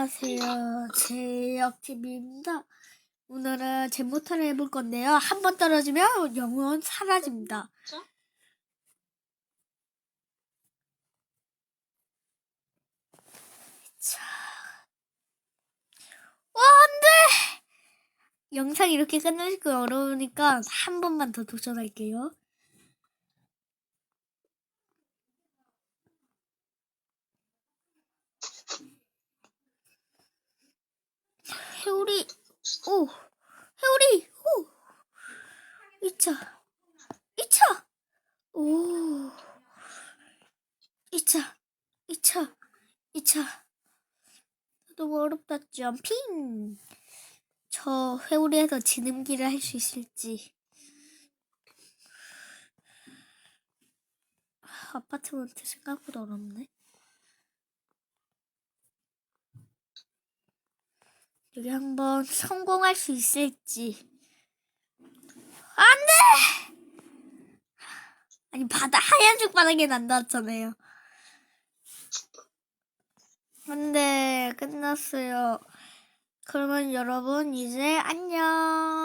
안녕하세요. 제역TV입니다. 오늘은 제모타를 해볼 건데요. 한 번 떨어지면 영원 사라집니다. 자. 와, 안 돼! 영상 이렇게 끝내기 어려우니까 한 번만 더 도전할게요. 해오리, 오, 해오리, 오, 2차, 2차, 오, 2차, 2차, 2차. 너무 어렵다, 점핑. 저 회오리에서 지름길을 할 수 있을지. 아, 아파트먼트 생각보다 어렵네. 여기 한번 성공할 수 있을지. 안 돼! 아니, 바다, 하얀색 바닥에 난다잖아요. 안 돼, 끝났어요. 그러면 여러분, 이제 안녕!